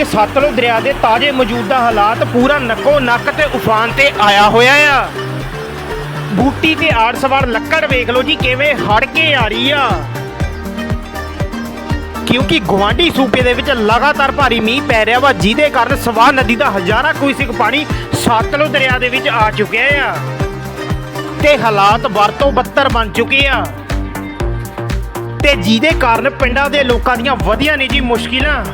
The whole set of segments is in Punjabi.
ਅੱਜ ਸਤਲੁਜ ਦਰਿਆ ਦੇ ਤਾਜ਼ੇ ਮੌਜੂਦਾ ਹਾਲਾਤ ਪੂਰਾ ਨੱਕੋ ਨੱਕ ਤੇ ਉਫਾਨ ਤੇ ਆਇਆ ਹੋਇਆ ਆ। ਬੂਟੀ ਤੇ ਆੜਸਵਾਰ ਲੱਕੜ ਵੇਖ ਲਓ ਜੀ, ਕਿਵੇਂ ਹੜ ਕੇ ਆ ਰਹੀ ਆ। ਕਿਉਂਕਿ ਗਵਾਂਢੀ ਸੂਬੇ ਦੇ ਵਿੱਚ ਲਗਾਤਾਰ ਭਾਰੀ ਮੀਂਹ ਪੈ ਰਿਹਾ ਵਾ, ਜਿਹਦੇ ਕਾਰਨ ਸਵਾਹ ਨਦੀ ਦਾ ਹਜ਼ਾਰਾਂ ਕੁਇਸਿਕ ਪਾਣੀ ਸਤਲੁਜ ਦਰਿਆ ਦੇ ਵਿੱਚ ਆ ਚੁੱਕਿਆ ਆ। ਤੇ ਹਾਲਾਤ ਵਰਤੋਂ ਬੱਤਰ ਬਣ ਚੁੱਕੇ ਆ। ਤੇ ਜਿਹਦੇ ਕਾਰਨ ਪਿੰਡਾਂ ਦੇ ਲੋਕਾਂ ਦੀਆਂ ਵਧੀਆਂ ਨੇ ਜੀ ਮੁਸ਼ਕਿਲਾਂ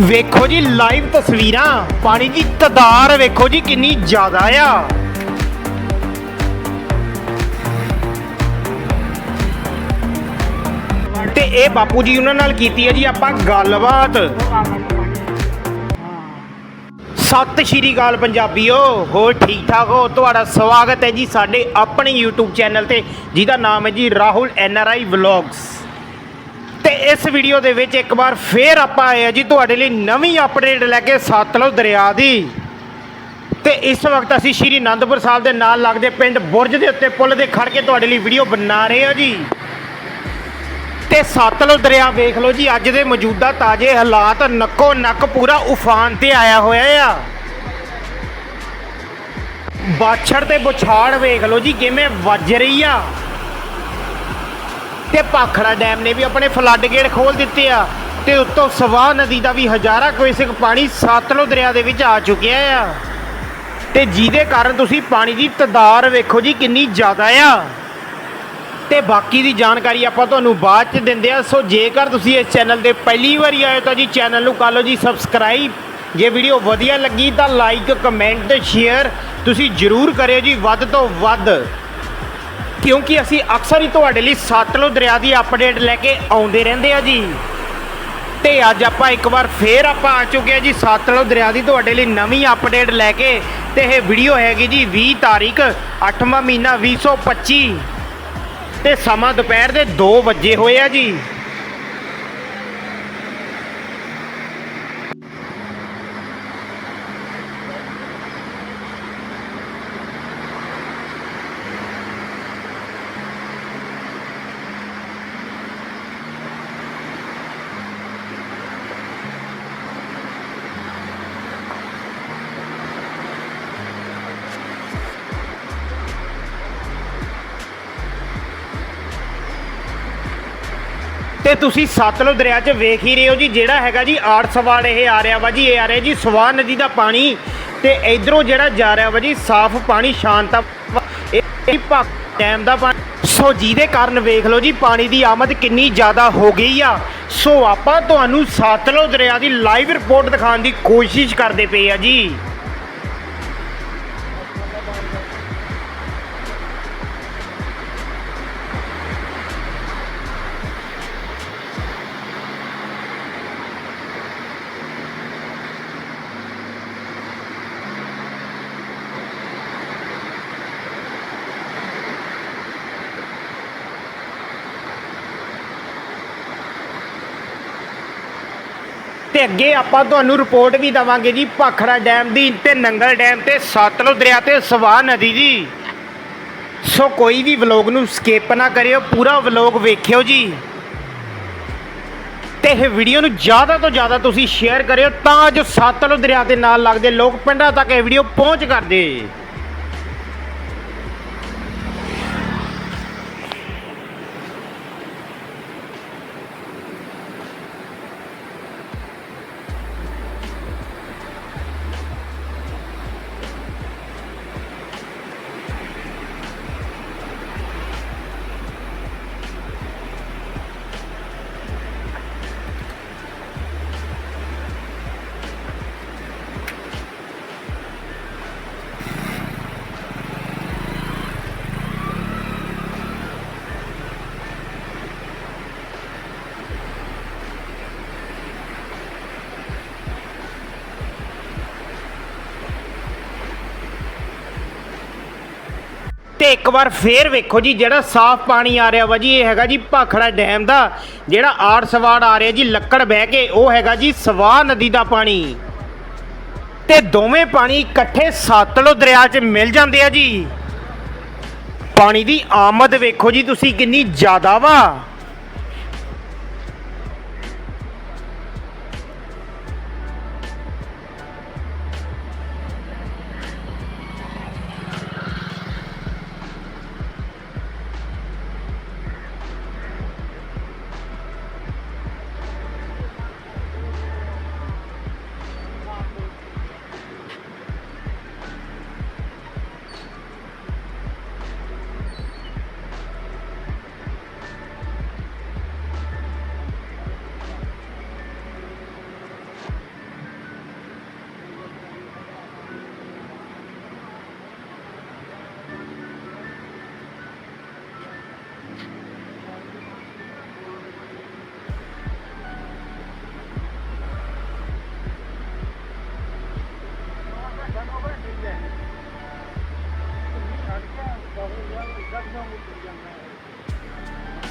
ਵੇਖੋ ਜੀ ਲਾਈਵ ਤਸਵੀਰਾਂ। ਪਾਣੀ ਦੀ ਤਦਾਰ ਵੇਖੋ ਜੀ ਕਿੰਨੀ ਜ਼ਿਆਦਾ ਆ। ਤੇ ਇਹ ਬਾਪੂ ਜੀ ਉਹਨਾਂ ਨਾਲ ਕੀਤੀ ਹੈ ਜੀ ਆਪਾਂ ਗੱਲਬਾਤ। ਸਤਿ ਸ਼੍ਰੀ ਅਕਾਲ ਪੰਜਾਬੀਓ, ਹੋਰ ਠੀਕ ਠਾਕ ਹੋ? ਤੁਹਾਡਾ ਸਵਾਗਤ ਹੈ ਜੀ ਸਾਡੇ ਆਪਣੇ YouTube ਚੈਨਲ ਤੇ, ਜਿਹਦਾ ਨਾਮ ਹੈ ਜੀ ਰਾਹੁਲ ਐਨਆਰਆਈ ਵਲੌਗਸ। ਤੇ ਇਸ ਵੀਡੀਓ ਦੇ ਵਿੱਚ ਇੱਕ ਵਾਰ ਫੇਰ ਆਪਾਂ ਆਏ ਆ ਜੀ, ਤੁਹਾਡੇ ਲਈ ਨਵੀਂ ਅਪਡੇਟ ਲੈ ਕੇ ਸਤਲੁਜ ਦਰਿਆ ਦੀ। ਤੇ ਇਸ ਵਕਤ ਅਸੀਂ ਸ਼੍ਰੀ ਅਨੰਦਪੁਰ ਸਾਹਿਬ ਦੇ ਨਾਲ ਲੱਗਦੇ ਪਿੰਡ ਬੁਰਜ ਦੇ ਉੱਤੇ ਪੁਲ ਦੇ ਖੜ ਕੇ ਤੁਹਾਡੇ ਲਈ ਵੀਡੀਓ ਬਣਾ ਰਹੇ ਹਾਂ ਜੀ। ਤੇ ਸਤਲੁਜ ਦਰਿਆ ਵੇਖ ਲਓ ਜੀ, ਅੱਜ ਦੇ ਮੌਜੂਦਾ ਤਾਜ਼ੇ ਹਾਲਾਤ ਨੱਕੋ ਨੱਕ ਪੂਰਾ ਉਫਾਨ ਤੇ ਆਇਆ ਹੋਇਆ ਆ। ਬਾਛੜ ਤੇ ਬੁਛਾੜ ਵੇਖ ਲਓ ਜੀ, ਕਿਵੇਂ ਵੱਜ ਰਹੀ ਆ। ਤੇ ਭਾਖੜਾ ਡੈਮ ਨੇ ਵੀ ਆਪਣੇ ਫਲੱਡ ਗੇਟ ਖੋਲ ਦਿੱਤੇ ਆ ਤੇ ਉੱਤੋਂ ਸਵਾਹ ਨਦੀ ਦਾ ਵੀ ਹਜ਼ਾਰਾਂ ਕੁਇਸਕ ਪਾਣੀ ਸਤਲੁਜ ਦਰਿਆ ਦੇ ਵਿੱਚ ਆ ਚੁੱਕਿਆ ਆ। ਤੇ ਜਿਹਦੇ ਕਾਰਨ ਤੁਸੀਂ ਪਾਣੀ ਦੀ ਤਦਾਰ ਵੇਖੋ ਜੀ ਕਿੰਨੀ ਜ਼ਿਆਦਾ ਆ। ਤੇ ਬਾਕੀ ਦੀ ਜਾਣਕਾਰੀ ਆਪਾਂ ਤੁਹਾਨੂੰ ਬਾਅਦ ਚ ਦਿੰਦੇ ਆ। ਸੋ ਜੇਕਰ ਤੁਸੀਂ ਇਸ ਚੈਨਲ ਤੇ ਪਹਿਲੀ ਵਾਰੀ ਆਏ ਤਾਂ ਜੀ ਚੈਨਲ ਨੂੰ ਕਰ ਲਓ ਜੀ ਸਬਸਕ੍ਰਾਈਬ। ਜੇ ਵੀਡੀਓ ਵਧੀਆ ਲੱਗੀ ਤਾਂ ਲਾਈਕ, ਕਮੈਂਟ ਤੇ ਸ਼ੇਅਰ ਤੁਸੀਂ ਜਰੂਰ ਕਰਿਓ ਜੀ ਵੱਧ ਤੋਂ ਵੱਧ। ਕਿਉਂਕਿ ਅਸੀਂ ਅਕਸਰ ਹੀ ਤੁਹਾਡੇ ਲਈ ਸਤਲੁਜ ਦਰਿਆ ਦੀ ਅਪਡੇਟ ਲੈ ਕੇ ਆਉਂਦੇ ਰਹਿੰਦੇ ਆ ਜੀ। ਤੇ ਅੱਜ ਆਪਾਂ ਇੱਕ ਵਾਰ ਫੇਰ ਆਪਾਂ ਆ ਚੁੱਕੇ ਆ ਜੀ, ਸਤਲੁਜ ਦਰਿਆ ਦੀ ਤੁਹਾਡੇ ਲਈ ਨਵੀਂ ਅਪਡੇਟ ਲੈ ਕੇ। ਤੇ ਇਹ ਵੀਡੀਓ ਹੈਗੀ ਜੀ 20 ਤਾਰੀਖ 8ਵਾਂ ਮਹੀਨਾ 2025 ਤੇ ਸਮਾਂ ਦੁਪਹਿਰ ਦੇ 2 ਵਜੇ ਹੋਏ ਆ ਜੀ। ਤੇ ਤੁਸੀਂ ਸਤਲੁਜ ਦਰਿਆ 'ਚ ਵੇਖ ਹੀ ਰਹੇ ਹੋ ਜੀ, ਜਿਹੜਾ ਹੈਗਾ ਜੀ ਆੜਸਵਾੜ ਇਹ ਆ ਰਿਹਾ ਵਾ ਜੀ, ਇਹ ਆ ਰਿਹਾ ਜੀ ਸਵਾਹ ਨਦੀ ਦਾ ਪਾਣੀ ਤੇ ਇਧਰੋਂ ਜਿਹੜਾ ਜਾ ਰਿਹਾ ਵਾ ਜੀ ਸਾਫ਼ ਪਾਣੀ ਸ਼ਾਂਤ ਇਹ ਭਾ ਡੈਮ ਦਾ ਪਾਣੀ। ਸੋ ਜਿਹਦੇ ਕਾਰਨ ਵੇਖ ਲਓ ਜੀ, ਪਾਣੀ ਦੀ ਆਮਦ ਕਿੰਨੀ ਜ਼ਿਆਦਾ ਹੋ ਗਈ ਆ। ਸੋ ਆਪਾਂ ਤੁਹਾਨੂੰ ਸਤਲੁਜ ਦਰਿਆ ਦੀ ਲਾਈਵ ਰਿਪੋਰਟ ਦਿਖਾਉਣ ਦੀ ਕੋਸ਼ਿਸ਼ ਕਰਦੇ ਪਏ ਆ ਜੀ। ਤੇ ਅੱਗੇ ਆਪਾਂ ਤੁਹਾਨੂੰ ਰਿਪੋਰਟ ਵੀ ਦਵਾਂਗੇ ਜੀ, ਭਾਖੜਾ ਡੈਮ ਦੀ ਤੇ ਨੰਗਲ ਡੈਮ ਤੇ ਸਤਲੁਜ ਦਰਿਆ ਤੇ ਸਵਾਹ ਨਦੀ ਜੀ। ਸੋ ਕੋਈ ਵੀ ਵਲੌਗ ਨੂੰ ਸਕਿਪ ਨਾ ਕਰਿਓ, ਪੂਰਾ ਵਲੌਗ ਵੇਖਿਓ ਜੀ। ਤੇ ਇਹ ਵੀਡੀਓ ਨੂੰ ਜ਼ਿਆਦਾ ਤੋਂ ਜ਼ਿਆਦਾ ਤੁਸੀਂ ਸ਼ੇਅਰ ਕਰਿਓ ਤਾਂ ਜੋ ਸਤਲੁਜ ਦਰਿਆ ਦੇ ਨਾਲ ਲੱਗਦੇ ਲੋਕ ਪਿੰਡਾਂ ਤੱਕ ਇਹ ਵੀਡੀਓ ਪਹੁੰਚ ਕਰਦੇ ਤੇ ਇੱਕ ਵਾਰ ਫੇਰ ਵੇਖੋ ਜੀ, ਜਿਹੜਾ ਸਾਫ਼ ਪਾਣੀ ਆ ਰਿਹਾ ਵਾ ਜੀ, ਇਹ ਹੈਗਾ ਜੀ ਭਾਖੜਾ ਡੈਮ ਦਾ। ਜਿਹੜਾ ਆੜ ਸਵਾੜ ਆ ਰਿਹਾ ਜੀ, ਲੱਕੜ ਬਹਿ ਕੇ, ਉਹ ਹੈਗਾ ਜੀ ਸਵਾਹ ਨਦੀ ਦਾ ਪਾਣੀ। ਤੇ ਦੋਵੇਂ ਪਾਣੀ ਇਕੱਠੇ ਸਤਲੁਜ ਦਰਿਆ 'ਚ ਮਿਲ ਜਾਂਦੇ ਆ ਜੀ। ਪਾਣੀ ਦੀ ਆਮਦ ਵੇਖੋ ਜੀ, ਤੁਸੀਂ ਕਿੰਨੀ ਜ਼ਿਆਦਾ ਵਾ।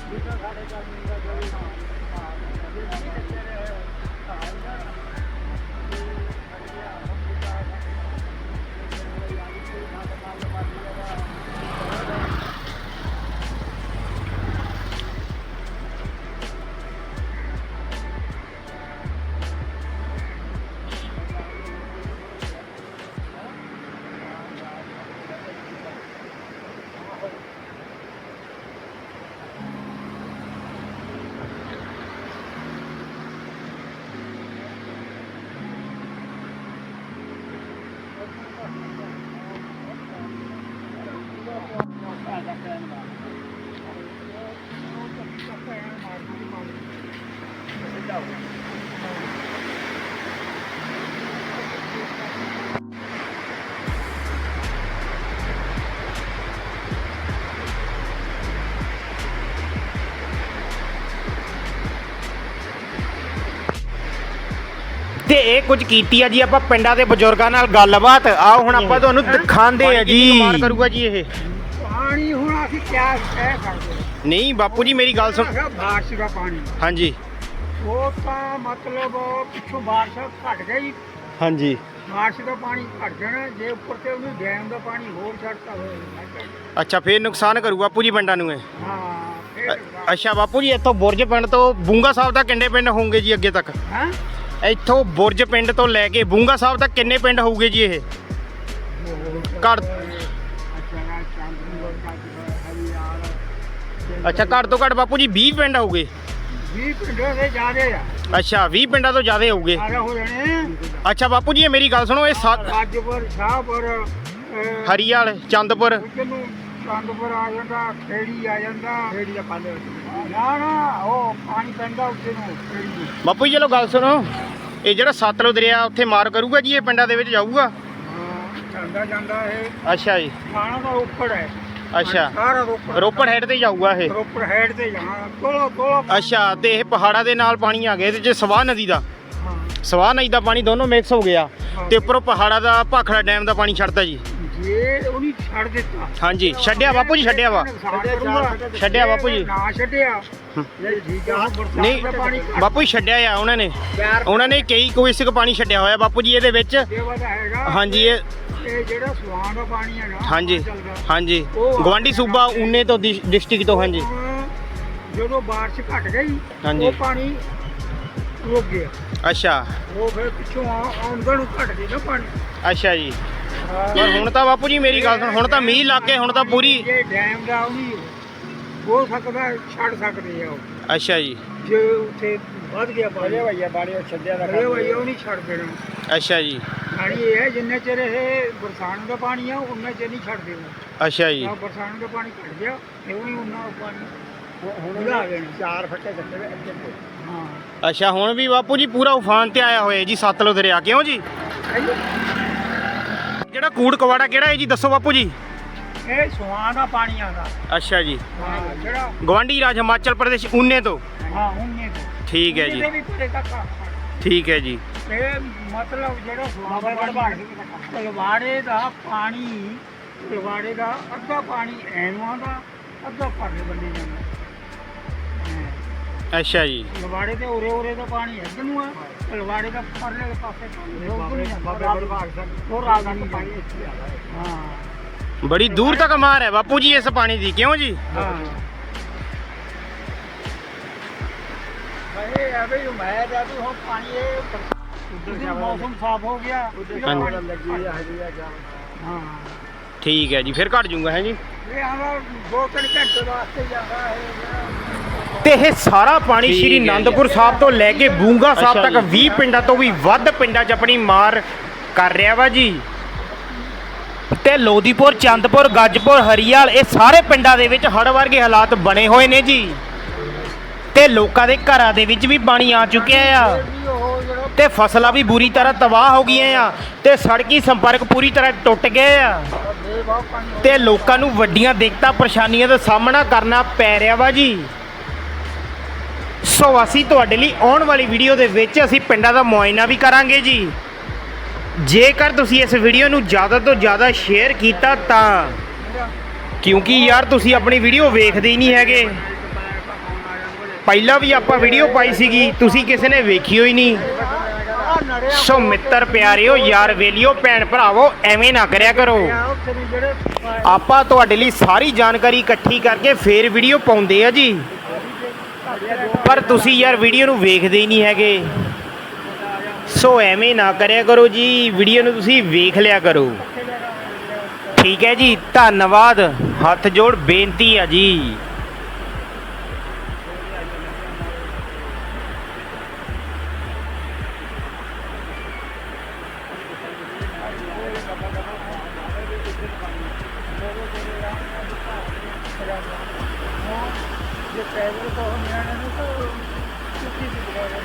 ਤੇ ਇਹ ਕੁਝ ਕੀਤੀ ਆ ਜੀ ਆਪਾਂ ਪਿੰਡਾਂ ਦੇ ਬਜ਼ੁਰਗਾਂ ਨਾਲ ਗੱਲਬਾਤ। ਆਓ ਹੁਣ ਆਪਾਂ ਤੁਹਾਨੂੰ ਦਿਖਾਉਂਦੇ ਆ ਜੀ। ਮਾਰ ਕਰੂਗਾ ਜੀ ਇਹ? ਪਾਣੀ ਹੁਣ ਅਸੀਂ ਕਿਆ ਕਹਿ ਸਕਦੇ ਨਹੀਂ ਬਾਪੂ ਜੀ ਮੇਰੀ ਗੱਲ ਸੁਣ। ਹਾਂ ਬਾਰਿਸ਼ ਦਾ ਪਾਣੀ। ਹਾਂਜੀ। ਉਹ ਤਾਂ ਮਤਲਬ ਪਿੱਛੋਂ ਬਾਰਿਸ਼ ਘਟ ਗਈ। ਹਾਂਜੀ। ਬਾਰਿਸ਼ ਦਾ ਪਾਣੀ ਘਟ ਜਾਣਾ ਜੇ ਉੱਪਰ ਤੇ ਉਹਨੂੰ ਡੈਮ ਦਾ ਪਾਣੀ ਹੋਰ ਛੱਡਤਾ ਹੋਵੇ ਅੱਛਾ ਫੇਰ ਨੁਕਸਾਨ ਕਰੂ ਬਾਪੂ ਜੀ ਪਿੰਡਾਂ ਨੂੰ ਇਹ? ਹਾਂ ਫਿਰ ਅੱਛਾ ਬਾਪੂ ਜੀ ਇੱਥੋਂ ਬੁਰਜ ਪਿੰਡ ਤੋਂ ਬੂੰਗਾ ਸਾਹਿਬ ਤੱਕ ਕਿੰਨੇ ਪਿੰਡ ਹੋਣਗੇ ਜੀ ਅੱਗੇ ਤੱਕ? ਹਾਂ? ਇੱਥੋਂ ਬੁਰਜ ਪਿੰਡ ਤੋਂ ਲੈ ਕੇ ਬੂੰਗਾ ਸਾਹਿਬ ਤੱਕ ਕਿੰਨੇ ਪਿੰਡ ਹੋਊਗੇ ਜੀ ਇਹ? ਘੱਟ ਅੱਛਾ ਘੱਟ ਤੋਂ ਘੱਟ ਬਾਪੂ ਜੀ 20 ਪਿੰਡ ਹੋਊਗੇ। 20 ਪਿੰਡਾਂ ਦੇ ਜ਼ਿਆਦੇ ਆ। ਅੱਛਾ 20 ਪਿੰਡਾਂ ਤੋਂ ਜ਼ਿਆਦਾ ਹੋਊਗੇ। ਅੱਛਾ ਬਾਪੂ ਜੀ ਇਹ ਮੇਰੀ ਗੱਲ ਸੁਣੋ ਇਹ ਸੱਤ ਰਾਜਪੁਰ ਸ਼ਾਹਪੁਰ ਹਰੀਆਲ ਚੰਦਪੁਰ। ਚੰਦਪੁਰ ਆ ਜਾਂਦਾ ਖੇੜੀ ਆ ਜਾਂਦਾ। ਖੇੜੀ ਦਾ ਪਾਲੇ ਨਾ ਨਾ ਉਹ ਪਾਣੀ ਪੈਂਦਾ ਉੱਥੇ ਨੂੰ ਖੇੜੀ ਨੂੰ। ਬਾਪੂ ਜੀ ਚਲੋ ਗੱਲ ਸੁਣੋ। ਇਹ ਜਿਹੜਾ ਸਤਲੁਜ ਦਰਿਆ ਉੱਥੇ ਮਾਰ ਕਰੂਗਾ ਜੀ ਇਹ ਪਿੰਡਾਂ ਦੇ ਵਿੱਚ ਜਾਊਗਾ? ਹਾਂ ਜਾਂਦਾ ਜਾਂਦਾ ਇਹ। ਅੱਛਾ ਜੀ। ਖਾਣਾ ਦਾ ਉੱਪਰ ਹੈ। ਅੱਛਾ। ਸਾਰਾ ਰੋਪੜ। ਰੋਪੜ ਹੈਡ ਤੇ ਜਾਊਗਾ ਇਹ? ਰੋਪੜ ਹੈਡ ਤੇ ਜਾਣਾ। ਕੋਲੋ ਕੋਲੋ ਅੱਛਾ ਤੇ ਇਹ ਪਹਾੜਾਂ ਦੇ ਨਾਲ ਪਾਣੀ ਆ ਗਿਆ ਇਹਦੇ ਚ ਸਵਾਹ ਨਦੀ ਦਾ? ਹਾਂ। ਸਵਾਹ ਨਦੀ ਦਾ ਪਾਣੀ ਦੋਨੋਂ ਮਿਕਸ ਹੋ ਗਿਆ। ਤੇ ਉੱਪਰੋਂ ਪਹਾੜਾਂ ਦਾ ਭਾਖੜਾ ਡੈਮ ਦਾ ਪਾਣੀ ਛੱਡਦਾ ਜੀ। ਜੇ ਉਹਨੇ ਛੱਡ ਦਿੱਤਾ। ਹਾਂਜੀ ਛੱਡਿਆ ਬਾਪੂ ਜੀ ਛੱਡਿਆ ਵਾ। ਛੱਡਿਆ ਬਾਪੂ ਜੀ। ਨਾ ਛੱਡਿਆ। ਜੇ ਠੀਕ ਆ ਨਹੀਂ ਬਾਪੂ ਜੀ ਛੱਡਿਆ ਆ ਉਹਨਾਂ ਨੇ। ਉਹਨਾਂ ਨੇ ਕਈ ਕੋਇਸਿਕ ਪਾਣੀ ਛੱਡਿਆ ਹੋਇਆ ਬਾਪੂ ਜੀ ਇਹਦੇ ਵਿੱਚ। ਹਾਂਜੀ ਇਹ ਜਿਹੜਾ ਦਾ ਪਾਣੀ ਹਾਂਜੀ। ਹਾਂਜੀ। ਗਵਾਂਡੀ ਸੂਬਾ ਉਨੇ ਤੋਂ ਡਿਸਟ੍ਰਿਕਟ ਤੋਂ ਹਾਂਜੀ। ਜਦੋਂ ਬਾਰਿਸ਼ ਘਟ ਗਈ। ਉਹ ਪਾਣੀ ਰੁਕ ਗਿਆ। ਅੱਛਾ। ਉਹ ਫਿਰ ਪਿੱਛੋਂ ਆਉਂਦਾ ਨੂੰ ਘਟ ਗਿਆ ਪਾਣੀ। ਅੱਛਾ ਜੀ। ਪਰ ਹੁਣ ਤਾਂ ਬਾਪੂ ਜੀ ਮੇਰੀ ਗੱਲ ਸੁਣ ਹੁਣ ਤਾਂ ਮੀਂਹ ਲੱਗ ਕੇ ਹੁਣ ਤਾਂ ਪੂਰੀ ਜੇ ਡੈਮ ਦਾ ਉਹ ਵੀ ਹੋ ਸਕਦਾ ਛੱਡ ਸਕਦੇ ਆ ਉਹ। ਅੱਛਾ ਜੀ। ਜੇ ਉੱਥੇ ਵੱਧ ਗਿਆ ਪਾਣੀ। ਭਈਆ ਪਾਣੀ ਛੱਡਿਆ ਦਾ ਭਈਆ ਉਹ ਨਹੀਂ ਛੱਡ ਦੇਣਾ। ਅੱਛਾ ਜੀ। ਪਾਣੀ ਇਹ ਹੈ ਜਿੰਨੇ ਚਿਰ ਇਹ ਬਰਸਾਤ ਦਾ ਪਾਣੀ ਆ ਉਨਾ ਚਿਰ ਨਹੀਂ ਛੱਡ ਦੇਣਾ। ਅੱਛਾ ਜੀ। ਆ ਦਾ ਪਾਣੀ ਘਟ ਗਿਆ ਇਹ ਵੀ ਉਨਾ ਪਾਣੀ ਹੁਣ ਆ ਦੇਣਾ। ਚਾਰ ਫੱਟੇ ਕੱਟੇ ਅੱਗੇ ਹਾਂ। ਅੱਛਾ ਹੁਣ ਵੀ ਬਾਪੂ ਜੀ ਪੂਰਾ ਉਫਾਨ ਤੇ ਆਇਆ ਹੋਇਆ ਜੀ ਸਤਲੁਜ ਦਰਿਆ। ਕਿਉਂ ਜੀ? ਜਿਹੜਾ ਕੂੜ ਕਵਾੜਾ ਕਿਹੜਾ ਹੈ ਜੀ? ਦੱਸੋ ਬਾਪੂ ਜੀ। ਇਹ ਸੁਆਂ ਦਾ ਪਾਣੀ ਆਉਂਦਾ ਅੱਛਾ ਜੀ। ਹਾਂ ਜਿਹੜਾ ਗਵਾਂਡੀ ਰਾਜ ਹਿਮਾਚਲ ਪ੍ਰਦੇਸ਼ ਉਨੇ ਤੋਂ? ਹਾਂ ਉਹਨੇ ਠੀਕ ਹੈ ਜੀ। ਇਹਦੇ ਵੀ ਪਰੇ ਤੱਕ ਆ। ਠੀਕ ਹੈ ਜੀ। ਇਹ ਮਤਲਬ ਜਿਹੜਾ ਸੁਆਂ ਦਾ ਤਲਵਾੜੇ ਦਾ ਪਾਣੀ ਤਲਵਾੜੇ ਦਾ ਅੱਧਾ ਪਾਣੀ ਐਨਵਾਂ ਦਾ ਅੱਧਾ ਪਰਲੇ ਬੰਨੇ ਜਾਂਦਾ ਹਾਂ। ਅੱਛਾ ਜੀ। ਲਵਾੜੇ ਤੇ ਉਰੇ ਉਰੇ ਦਾ ਪਾਣੀ ਇੱਧਰ ਨੂੰ ਆ। ਤਲਵਾੜੇ ਦਾ ਪਰਲੇ ਪਾਸੇ ਪਾਣੀ ਉਹ ਰਾਜ ਦਾ ਪਾਣੀ ਇੱਥੇ ਆ ਰਿਹਾ ਹਾਂ ਬੜੀ ਦੂਰ ਤੱਕ ਮਾਰ ਹੈ ਬਾਪੂ ਜੀ ਇਸ ਪਾਣੀ ਦੀ ਕਿਉਂ ਜੀ ਹਾਂ ਭਾਈ ਆ ਵੀ ਮੈਂ ਜਾ ਵੀ ਹੁਣ ਪਾਣੀ ਇਹ ਮੌਸਮ ਤੇ ਇਹ ਸਾਰਾ ਪਾਣੀ ਠੀਕ ਸ਼੍ਰੀ ਹੈ ਜੀ। ਅਨੰਦਪੁਰ ਸਾਹਿਬ ਤੋਂ ਲੈ ਕੇ ਬੂੰਗਾ ਸਾਹਿਬ ਅੱਛਾ ਤੱਕ ਜੀ। 20 ਪਿੰਡਾਂ ਤੋਂ ਵੀ ਵੱਧ ਪਿੰਡਾਂ 'ਚ ਆਪਣੀ ਮਾਰ ਕਰ ਰਿਹਾ ਵਾ ਜੀ। ਤੇ ਲੋਦੀਪੁਰ ਚੰਦਪੁਰ ਗੱਜਪੁਰ ਹਰੀਆਲ ਇਹ ਸਾਰੇ ਪਿੰਡਾਂ ਦੇ ਵਿੱਚ ਹੜ੍ਹ ਵਰਗੇ ਹਾਲਾਤ ਬਣੇ ਹੋਏ ਨੇ ਜੀ। ਤੇ ਲੋਕਾਂ ਦੇ ਘਰਾਂ ਦੇ ਵਿੱਚ ਵੀ ਪਾਣੀ ਆ ਚੁੱਕਿਆ ਆ। ਤੇ ਫਸਲਾਂ ਵੀ ਬੁਰੀ ਤਰ੍ਹਾਂ ਤਬਾਹ ਹੋ ਗਈਆਂ ਆ। ਤੇ ਸੜਕੀ ਸੰਪਰਕ ਪੂਰੀ ਤਰ੍ਹਾਂ ਟੁੱਟ ਗਏ ਆ। ਤੇ ਲੋਕਾਂ ਨੂੰ ਵੱਡੀਆਂ ਦਿੱਕਤਾਂ ਪਰੇਸ਼ਾਨੀਆਂ ਦਾ ਸਾਹਮਣਾ ਕਰਨਾ ਪੈ ਰਿਹਾ ਵਾ ਜੀ। ਸੋ ਅਸੀਂ ਤੁਹਾਡੇ ਲਈ ਆਉਣ ਵਾਲੀ ਵੀਡੀਓ ਦੇ ਵਿੱਚ ਅਸੀਂ ਪਿੰਡਾਂ ਦਾ ਮੁਆਇਨਾ ਵੀ ਕਰਾਂਗੇ ਜੀ। ਜੇਕਰ ਤੁਸੀਂ ਇਸ ਵੀਡੀਓ ਨੂੰ ਜ਼ਿਆਦਾ ਤੋਂ ਜ਼ਿਆਦਾ ਸ਼ੇਅਰ ਕੀਤਾ ਤਾਂ ਕਿਉਂਕਿ ਯਾਰ ਤੁਸੀਂ ਆਪਣੀ ਵੀਡੀਓ ਵੇਖਦੇ ਹੀ ਨਹੀਂ ਹੈਗੇ। ਪਹਿਲਾਂ ਵੀ ਆਪਾਂ ਵੀਡੀਓ ਪਾਈ ਸੀਗੀ, ਤੁਸੀਂ ਕਿਸੇ ਨੇ ਵੇਖੀ ਹੋਈ ਨਹੀਂ। ਸੋ ਮਿੱਤਰ ਪਿਆਰਿਓ, ਯਾਰ ਵੇਲਿਓ, ਭੈਣ ਭਰਾਵੋ, ਐਵੇਂ ਨਾ ਕਰਿਆ ਕਰੋ। ਆਪਾਂ ਤੁਹਾਡੇ ਲਈ ਸਾਰੀ ਜਾਣਕਾਰੀ ਇਕੱਠੀ ਕਰਕੇ ਫੇਰ ਵੀਡੀਓ ਪਾਉਂਦੇ ਆ ਜੀ। ਪਰ ਤੁਸੀਂ ਯਾਰ ਵੀਡੀਓ ਨੂੰ ਵੇਖਦੇ ਹੀ ਨਹੀਂ ਹੈਗੇ। ਸੋ ਐਵੇਂ ਨਾ ਕਰਿਆ ਕਰੋ ਜੀ ਵੀਡੀਓ ਨੂੰ ਤੁਸੀਂ ਵੇਖ ਲਿਆ ਕਰੋ। ਠੀਕ ਹੈ ਜੀ, ਧੰਨਵਾਦ। ਹੱਥ ਜੋੜ, ਬੇਨਤੀ ਆ ਜੀ। ਜੇ ਪੈਦਲ ਤੋਂ ਨਿਆਣੇ ਨੂੰ ਤਾਂ ਕਿੱਥੇ ਦੀ ਬਗਾਇਆ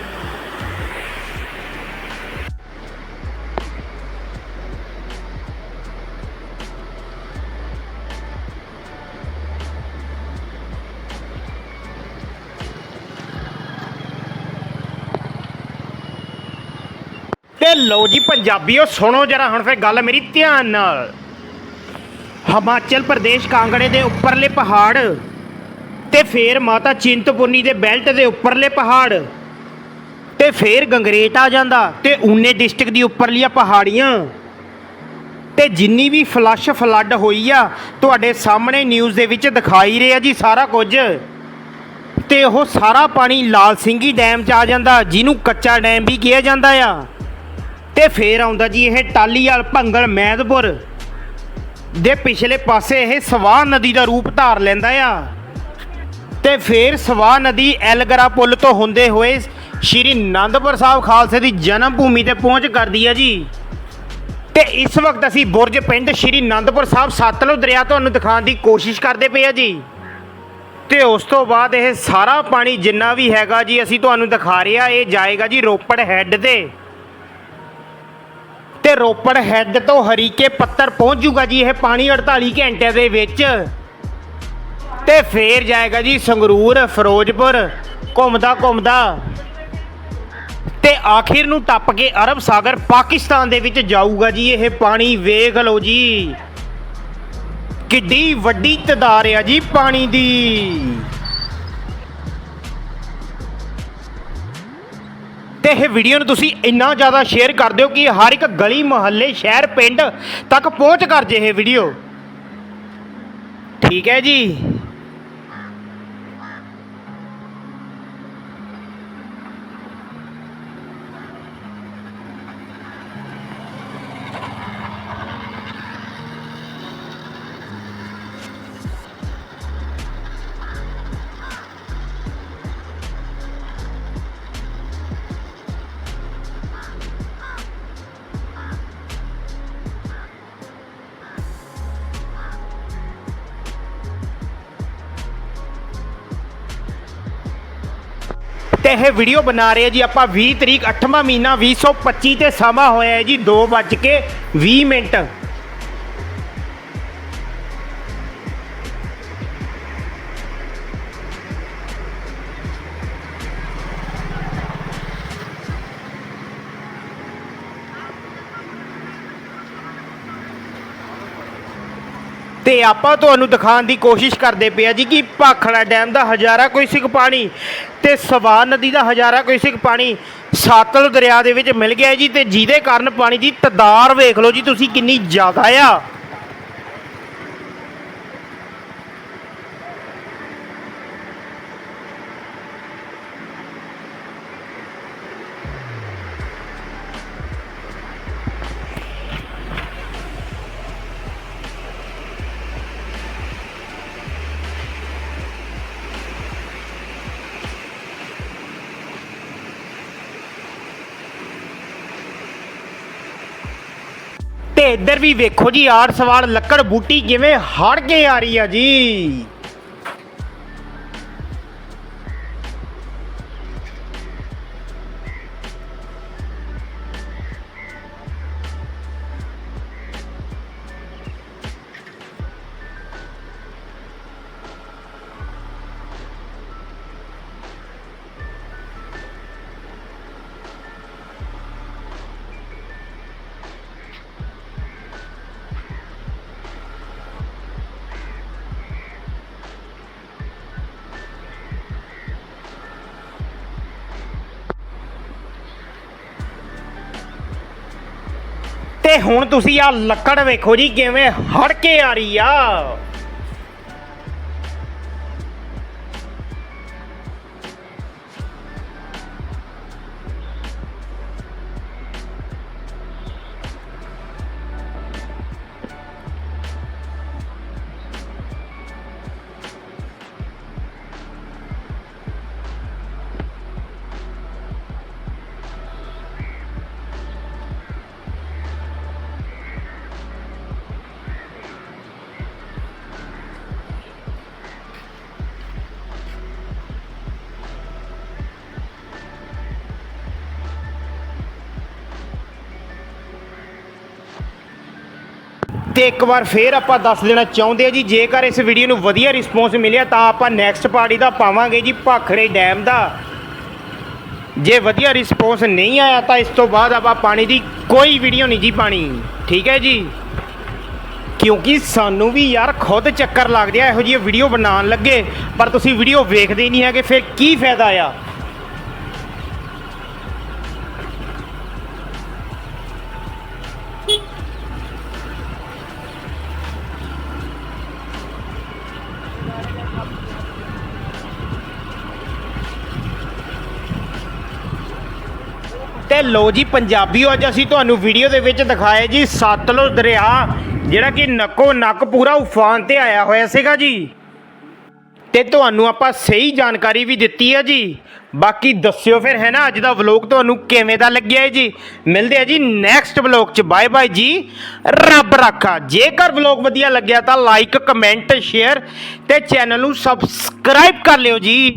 ਤੇ ਲਓ ਜੀ ਪੰਜਾਬੀਓ, ਸੁਣੋ ਜਰਾ ਹੁਣ ਫੇਰ ਗੱਲ ਮੇਰੀ ਧਿਆਨ ਨਾਲ। ਹਿਮਾਚਲ ਪ੍ਰਦੇਸ਼ ਕਾਂਗੜੇ ਦੇ ਉੱਪਰਲੇ ਪਹਾੜ ਤੇ ਫੇਰ ਮਾਤਾ ਚਿੰਤਪੁਰਨੀ ਦੇ ਬੈਲਟ ਦੇ ਉੱਪਰਲੇ ਪਹਾੜ। ਤੇ ਫੇਰ ਗੰਗਰੇਟ ਆ ਜਾਂਦਾ ਤੇ ਊਨੇ ਡਿਸਟ੍ਰਿਕਟ ਦੀ ਉੱਪਰਲੀਆਂ ਪਹਾੜੀਆਂ। ਤੇ ਜਿੰਨੀ ਵੀ ਫਲੱਸ਼ ਫਲੱਡ ਹੋਈ ਆ, ਤੁਹਾਡੇ ਸਾਹਮਣੇ ਨਿਊਜ਼ ਦੇ ਵਿੱਚ ਦਿਖਾਈ ਰਿਹਾ ਜੀ ਸਾਰਾ ਕੁਝ। ਤੇ ਉਹ ਸਾਰਾ ਪਾਣੀ ਲਾਲ ਸਿੰਘੀ ਡੈਮ 'ਚ ਆ ਜਾਂਦਾ, ਜਿਹਨੂੰ ਕੱਚਾ ਡੈਮ ਵੀ ਕਿਹਾ ਜਾਂਦਾ ਆ। ਤੇ ਫੇਰ ਆਉਂਦਾ ਜੀ ਇਹ ਟਾਲੀਵਾਲ ਭੰਗਲ ਮੈਦਪੁਰ। ਦੇ ਪਿਛਲੇ ਪਾਸੇ ਇਹ ਸਵਾਹ ਨਦੀ ਦਾ ਰੂਪ ਧਾਰ ਲੈਂਦਾ ਆ। ਤੇ ਫਿਰ ਸਵਾਹ ਨਦੀ ਐਲਗਰਾ ਪੁਲ ਤੋਂ ਹੁੰਦੇ ਹੋਏ ਸ਼੍ਰੀ ਅਨੰਦਪੁਰ ਸਾਹਿਬ ਖਾਲਸੇ ਦੀ ਜਨਮ ਭੂਮੀ ਤੇ ਪਹੁੰਚ ਕਰਦੀ ਹੈ ਜੀ। ਤੇ ਇਸ ਵਕਤ ਅਸੀਂ ਬੁਰਜ ਪਿੰਡ ਸ਼੍ਰੀ ਅਨੰਦਪੁਰ ਸਾਹਿਬ ਸਤਲੁਜ ਦਰਿਆ ਤੁਹਾਨੂੰ ਦਿਖਾਉਣ ਦੀ ਕੋਸ਼ਿਸ਼ ਕਰਦੇ ਪਏ ਆ ਜੀ। ਤੇ ਉਸ ਤੋਂ ਬਾਅਦ ਇਹ ਸਾਰਾ ਪਾਣੀ ਜਿੰਨਾ ਵੀ ਹੈਗਾ ਜੀ, ਅਸੀਂ ਤੁਹਾਨੂੰ ਦਿਖਾ ਰਿਹਾ ਇਹ ਜਾਏਗਾ ਜੀ ਰੋਪੜ ਹੈੱਡ ਤੇ। ਤੇ ਰੋਪੜ ਹੈੱਡ ਤੋਂ ਹਰੀਕੇ ਪੱਤਰ ਪਹੁੰਚ ਜੂਗਾ ਜੀ, ਇਹ ਪਾਣੀ 48 ਘੰਟਿਆਂ ਦੇ ਵਿੱਚ। ਤੇ ਫੇਰ ਜਾਏਗਾ ਜੀ ਸੰਗਰੂਰ, ਫਿਰੋਜ਼ਪੁਰ, ਘੁੰਮਦਾ ਘੁੰਮਦਾ। ਤੇ ਆਖਿਰ ਨੂੰ ਟੱਪ ਕੇ ਅਰਬ ਸਾਗਰ ਪਾਕਿਸਤਾਨ ਦੇ ਵਿੱਚ ਜਾਊਗਾ ਜੀ ਇਹ ਪਾਣੀ। ਵੇਖ ਲਓ ਜੀ, ਕਿੱਡੀ ਵੱਡੀ ਤਦਾਰ ਆ ਜੀ ਪਾਣੀ ਦੀ। ਤੇ ਇਹ ਵੀਡੀਓ ਨੂੰ ਤੁਸੀਂ ਇੰਨਾ ਜ਼ਿਆਦਾ ਸ਼ੇਅਰ ਕਰ ਦਿਓ ਕਿ ਹਰ ਇੱਕ ਗਲੀ, ਮੁਹੱਲੇ, ਸ਼ਹਿਰ, ਪਿੰਡ ਤੱਕ ਪਹੁੰਚ ਕਰ ਜੇ ਇਹ ਵੀਡੀਓ ਠੀਕ ਹੈ ਜੀ। ਇਹ ਵੀਡੀਓ ਬਣਾ ਰਹੇ ਹਾਂ ਜੀ ਆਪਾਂ 20 ਤਰੀਕ 8ਵਾਂ ਮਹੀਨਾ 2025 ਤੇ ਸਮਾਂ ਹੋਇਆ ਹੈ ਜੀ 2:20 ਮਿੰਟ। ਤੇ ਆਪਾਂ ਤੁਹਾਨੂੰ ਦਿਖਾਉਣ ਦੀ ਕੋਸ਼ਿਸ਼ ਕਰਦੇ ਪਿਆ ਜੀ ਕਿ ਭਾਖੜਾ ਡੈਮ ਦਾ ਹਜ਼ਾਰਾ ਕੋਈ ਸਿੱਕ ਪਾਣੀ ਤੇ ਸਵਾਨ ਨਦੀ ਦਾ ਹਜ਼ਾਰਾ ਕੋਈ ਸਿੱਕ ਪਾਣੀ ਸਤਲੁਜ ਦਰਿਆ ਦੇ ਵਿੱਚ ਮਿਲ ਗਿਆ ਜੀ ਤੇ ਜਿਹਦੇ ਕਾਰਨ ਪਾਣੀ ਦੀ ਤਦਾਰ ਵੇਖ ਲਓ ਜੀ ਤੁਸੀਂ ਕਿੰਨੀ ਜ਼ਿਆਦਾ ਆ। ਤੇ ਇੱਧਰ ਵੀ ਵੇਖੋ ਜੀ, ਆੜ ਸਵਾਲ ਲੱਕੜ ਬੂਟੀ ਕਿਵੇਂ ਹੜ ਕੇ ਆ ਰਹੀ ਆ ਜੀ। ਹੁਣ ਤੁਸੀਂ ਆ ਲੱਕੜ ਵੇਖੋ ਜੀ ਕਿਵੇਂ ਹੜ ਕੇ ਆ ਰਹੀ ਆ। ਤੇ ਇੱਕ ਵਾਰ ਫੇਰ ਆਪਾਂ ਦੱਸ ਦੇਣਾ ਚਾਹੁੰਦੇ ਆ ਜੀ, ਜੇਕਰ ਇਸ ਵੀਡੀਓ ਨੂੰ ਵਧੀਆ ਰਿਸਪੌਂਸ ਮਿਲਿਆ ਤਾਂ ਆਪਾਂ ਨੈਕਸਟ ਪਾਰਟੀ ਦਾ ਪਾਵਾਂਗੇ ਜੀ, ਭਾਖੜੇ ਡੈਮ ਦਾ। ਜੇ ਵਧੀਆ ਰਿਸਪੌਂਸ ਨਹੀਂ ਆਇਆ ਤਾਂ ਇਸ ਤੋਂ ਬਾਅਦ ਆਪਾਂ ਪਾਣੀ ਦੀ ਕੋਈ ਵੀਡੀਓ ਨਹੀਂ ਜੀ ਪਾਣੀ। ਠੀਕ ਹੈ ਜੀ? ਕਿਉਂਕਿ ਸਾਨੂੰ ਵੀ ਯਾਰ ਖੁਦ ਚੱਕਰ ਲੱਗਦੇ ਆ, ਇਹੋ ਜਿਹੀ ਵੀਡੀਓ ਬਣਾਉਣ ਲੱਗੇ, ਪਰ ਤੁਸੀਂ ਵੀਡੀਓ ਵੇਖਦੇ ਹੀ ਨਹੀਂ ਹੈਗੇ, ਫਿਰ ਕੀ ਫਾਇਦਾ ਆ? ਤੇ ਲੋ ਜੀ ਪੰਜਾਬੀਓ ਅੱਜ ਅਸੀਂ ਤੁਹਾਨੂੰ ਵੀਡੀਓ ਦੇ ਵਿੱਚ ਦਿਖਾਏ ਜੀ ਸਤਲੁਜ ਦਰਿਆ, ਜਿਹੜਾ ਕਿ ਨੱਕੋ ਨੱਕ ਪੂਰਾ ਉਫਾਨ ਤੇ ਆਇਆ ਹੋਇਆ ਸੀਗਾ ਜੀ। ਤੇ ਤੁਹਾਨੂੰ ਆਪਾਂ ਸਹੀ ਜਾਣਕਾਰੀ ਵੀ ਦਿੱਤੀ ਹੈ ਜੀ। ਬਾਕੀ ਦੱਸਿਓ ਫਿਰ, ਹੈ ਨਾ, ਅੱਜ ਦਾ ਵਲੌਗ ਤੁਹਾਨੂੰ ਕਿਵੇਂ ਦਾ ਲੱਗਿਆ ਹੈ ਜੀ। ਮਿਲਦੇ ਆ ਜੀ ਨੈਕਸਟ ਵਲੌਗ 'ਚ। ਬਾਏ ਬਾਏ ਜੀ। ਰੱਬ ਰਾਖਾ। ਜੇਕਰ ਵਲੌਗ ਵਧੀਆ ਲੱਗਿਆ ਤਾਂ ਲਾਈਕ ਕਮੈਂਟ ਸ਼ੇਅਰ ਤੇ ਚੈਨਲ ਨੂੰ ਸਬਸਕ੍ਰਾਈਬ ਕਰ ਲਿਓ ਜੀ।